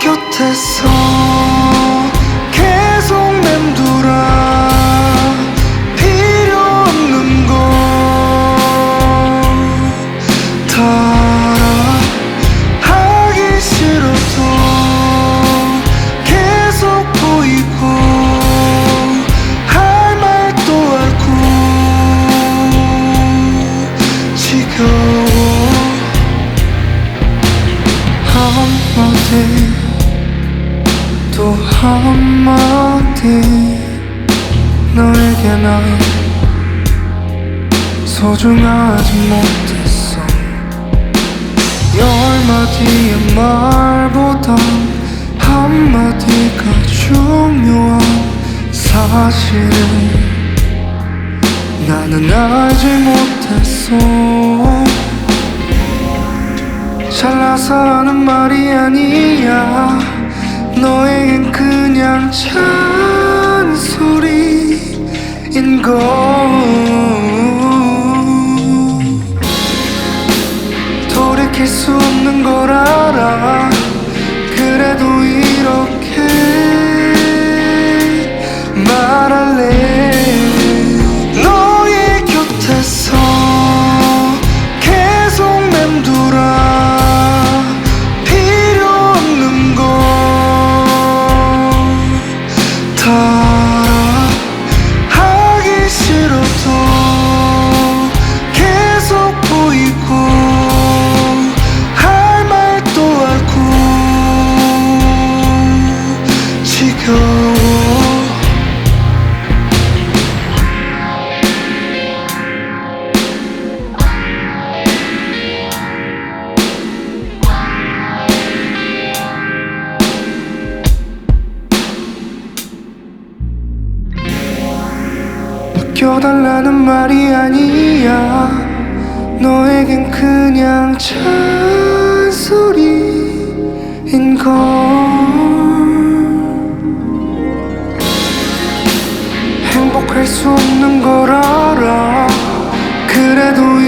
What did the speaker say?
곁에서 한마디 너에게 난 소중하지 못했어. 열 마디의 말보다 한마디가 중요한 사실을 나는 알지 못했어. 잘나서 하는 말이 아니야 그냥 잔소리인 걸 돌이킬 수 없는 걸 알아. 그래도 이렇게 지켜달라는 말이 아니야. 너에겐 그냥 찬소리인 걸. 행복할 수 없는 걸 알아. 그래도